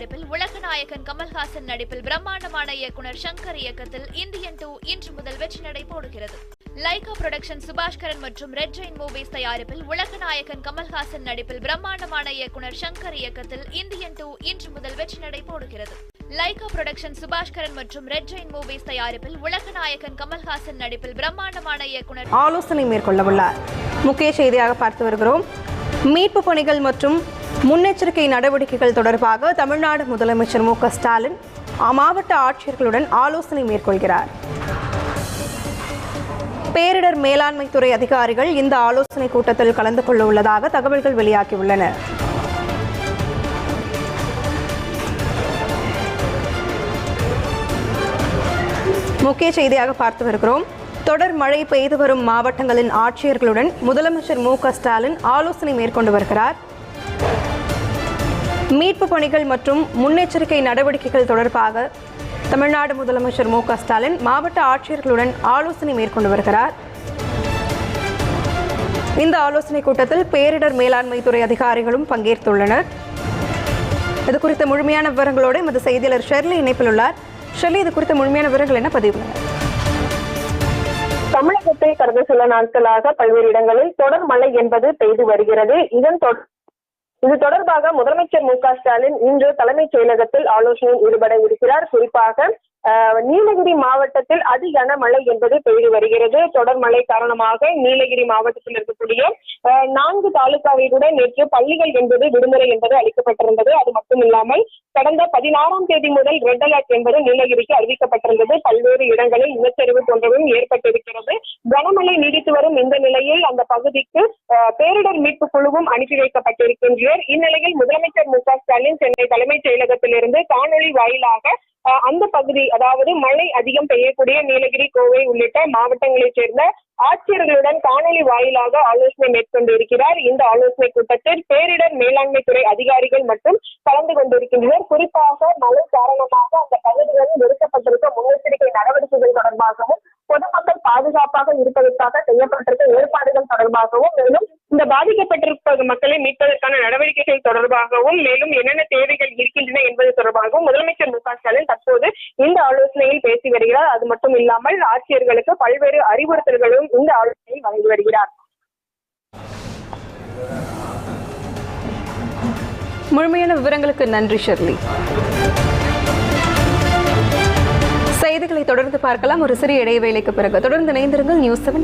தயாரிப்பில் உலக நாயகன் கமல்ஹாசன் நடிப்பில் பிரம்மாண்டமான இயக்குனர் சங்கர் இயக்கத்தில் இந்தியன் டூ இன்று முதல் வெற்றி நடை போடுகிறது. லைகா புரொடக்ஷன் சுபாஷ்கரன் மற்றும் ரெட் ஜெயின் மூவிஸ் தயாரிப்பில் உலக நாயகன் கமல்ஹாசன் நடிப்பில் பிரம்மாண்டமான இயக்குனர் சங்கர் இயக்கத்தில் இந்தியன் டூ இன்று முதல் வெற்றி நடை போடுகிறது. லைகா புரொடக்ஷன் சுபாஷ்கரன் மற்றும் ரெட் ஜெயின் மூவிஸ் தயாரிப்பில் உலக நாயகன் கமல்ஹாசன் நடிப்பில் பிரம்மாண்டமான இயக்குனர் ஆலோசனை மேற்கொள்ள உள்ளார். முக்கிய செய்தியாக பார்த்து வருகிறோம். மீட்பு பணிகள் மற்றும் முன்னெச்சரிக்கை நடவடிக்கைகள் தொடர்பாக தமிழ்நாடு முதலமைச்சர் மு ஸ்டாலின் மாவட்ட ஆட்சியர்களுடன் ஆலோசனை மேற்கொள்கிறார். பேரிடர் மேலாண்மை துறை அதிகாரிகள் இந்த ஆலோசனை கூட்டத்தில் கலந்து கொள்ள உள்ளதாக தகவல்கள் வெளியாகியுள்ளன. முக்கிய செய்தியாக பார்த்து வருகிறோம். தொடர் மழை பெய்து வரும் மாவட்டங்களின் ஆட்சியர்களுடன் முதலமைச்சர் மு ஸ்டாலின் ஆலோசனை மேற்கொண்டு வருகிறார். மீட்பு பணிகள் மற்றும் முன்னெச்சரிக்கை நடவடிக்கைகள் தொடர்பாக தமிழ்நாடு முதலமைச்சர் மு ஸ்டாலின் மாவட்ட ஆட்சியர்களுடன் ஆலோசனை மேற்கொண்டு வருகிறார். இந்த ஆலோசனை கூட்டத்தில் பேரிடர் மேலாண்மை துறை அதிகாரிகளும் பங்கேற்றுள்ளனர் இது குறித்த முழுமையான விவரங்களோடு எமது செய்தியாளர் ஷெர்லி இணைப்பில் உள்ளார். ஷெர்லி இது குறித்த முழுமையான விவரங்கள் என்ன பதிவு தமிழகத்தில் கடந்த சில நாட்களாக பல்வேறு இடங்களில் தொடர் மழை என்பது பெய்து வருகிறது. இதன் தொடர் இது தொடர்பாக முதலமைச்சர் மு க ஸ்டாலின் இன்று தலைமைச் செயலகத்தில் ஆலோசனையில் ஈடுபட இருக்கிறார். குறிப்பாக நீலகிரி மாவட்டத்தில் அதி கனமழை என்பது பெய்து வருகிறது. தொடர் மழை காரணமாக நீலகிரி மாவட்டத்தில் இருக்கக்கூடிய நான்கு தாலுகாவை கூட நேற்று பள்ளிகள் என்பது விடுமுறை என்பது அளிக்கப்பட்டிருந்தது. அது மட்டும் இல்லாமல் கடந்த பதினாறாம் தேதி முதல் ரெட் அலர்ட் என்பது நீலகிரிக்கு அறிவிக்கப்பட்டிருந்தது. பல்வேறு இடங்களில் நிலச்சரிவு போன்றவையும் ஏற்பட்டிருக்கிறது. கனமழை நீடித்து வரும் இந்த நிலையில் அந்த பகுதிக்கு பேரிடர் மீட்பு குழுவும் அனுப்பி வைக்கப்பட்டிருக்கின்றனர். இந்நிலையில் முதலமைச்சர் மு க ஸ்டாலின் சென்னை தலைமைச் செயலகத்திலிருந்து காணொலி வாயிலாக அந்த பகுதி அதாவது மழை அதிகம் பெய்யக்கூடிய நீலகிரி கோவை உள்ளிட்ட மாவட்டங்களைச் சேர்ந்த ஆட்சியர்களுடன் காணொலி வாயிலாக ஆலோசனை மேற்கொண்டு இருக்கிறார் இந்த ஆலோசனை கூட்டத்தில் பேரிடர் மேலாண்மை துறை அதிகாரிகள் மற்றும் கலந்து கொண்டிருக்கின்றனர். குறிப்பாக மழை காரணமாக அந்த பகுதிகளில் நிறுத்தப்பட்டிருக்க முன்னெச்சரிக்கை நடவடிக்கைகள் தொடர்பாகவும் பொதுமக்கள் பாதுகாப்பாக இருப்பதற்காக செய்யப்பட்டிருக்க ஏற்பாடுகள் தொடர்பாகவும் மேலும் இந்த பாதிக்கப்பட்டிருப்ப மக்களை மீட்பதற்கான நடவடிக்கைகள் தொடர்பாகவும் மேலும் என்னென்ன தேவைகள் இருக்கின்றன என்பது தொடர்பாகவும் முதலமைச்சர் மு க ஸ்டாலின் தற்போது இந்த ஆலோசனையில் பேசி வருகிறார். அது மட்டும் இல்லாமல் ஆட்சியர்களுக்கு பல்வேறு அறிவுறுத்தல்களும் இந்த ஆலோசனையில் வழங்கி வருகிறார். முழுமையான விவரங்களுக்கு நன்றி ஷெர்லி. செய்திகளை தொடர்ந்து பார்க்கலாம். ஒரு சிறிய இடைவேளைக்கு பிறகு தொடர்ந்து இணைந்திருங்கள். News seven